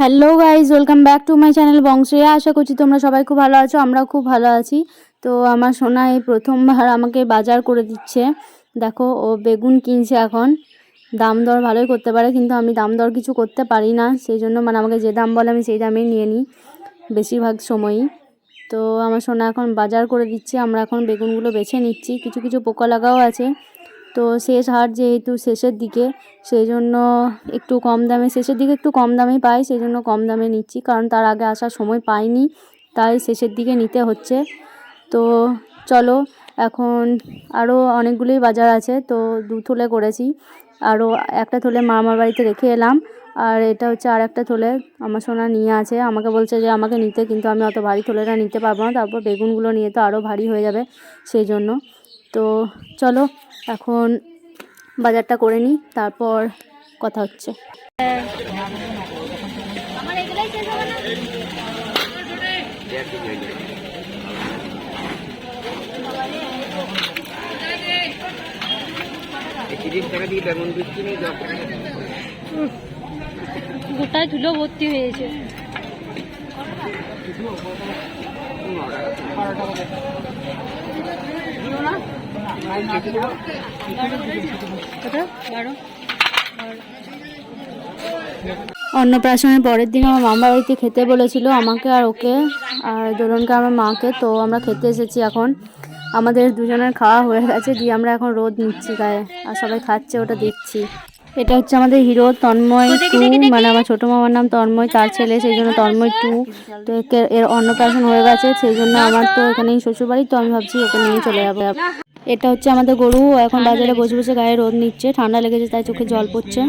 Hello guys welcome back to my channel Banshiya আশা করছি তোমরা সবাই খুব ভালো আছো, আমরাও খুব ভালো আছি। তো আমার সোনা এই প্রথমবার আমাকে বাজার করে দিচ্ছে। দেখো, ও বেগুন কিনছে এখন। দাম দর ভালোই করতে পারে, কিন্তু আমি দাম দর কিছু করতে পারি না। সেই জন্য মানে আমাকে যে দাম বলে আমি সেই দামেই নিয়ে নিই, বেশিরভাগ সময়ই। তো আমার সোনা এখন বাজার করে দিচ্ছে, আমরা এখন বেগুনগুলো বেছে নিচ্ছি। কিছু কিছু পোকা লাগাও আছে। তো শেষ হাট যেহেতু শেষের দিকে সেই জন্য একটু কম দামে, শেষের দিকে একটু কম দামে পাই সেই জন্য কম দামে নিচ্ছি। কারণ তার আগে আসার সময় পাইনি, তাই শেষের দিকে নিতে হচ্ছে। তো চলো, এখন আরও অনেকগুলোই বাজার আছে, তো দু থলে করেছি। আরও একটা থলে মামার বাড়িতে রেখে এলাম, আর এটা হচ্ছে আর একটা থলে। আমার সোনা নিয়ে আছে, আমাকে বলছে যে আমাকে নিতে, কিন্তু আমি অত ভারী থলেটা নিতে পারব না। তারপর বেগুনগুলো নিয়ে তো আরও ভারী হয়ে যাবে সেই জন্য তো চলো এখন বাজারটা করে নিই তারপর কথা হচ্ছে। গোটায় ধুলো ভর্তি হয়েছে। অন্নপ্রাশনের পরের দিন আমার মামা বাড়িতে খেতে বলেছিল আমাকে আর ওকে আর দোলনকে আমার মাকে তো আমরা খেতে এসেছি এখন। আমাদের দুজনের খাওয়া হয়ে গেছে দিয়ে আমরা এখন রোদ নিচ্ছি গায়ে আর সবাই খাচ্ছে ওটা দেখছি। এটা হচ্ছে আমাদের হিরো তন্ময় টু মানে আমার ছোটো মামার নাম তন্ময় তার ছেলে সেই জন্য তন্ময় টু। তো একে এর অন্নপ্রাশন হয়ে গেছে সেই জন্য আমার তো এখানেই শ্বশুরবাড়ি তো আমি ভাবছি ওকে নিয়ে চলে যাব। এটা হচ্ছে আমাদের গরু এখন বাজারে বসে বসে গায়ে রোদ নিচ্ছে ঠান্ডা লেগেছে তাই চোখে জল পড়ছে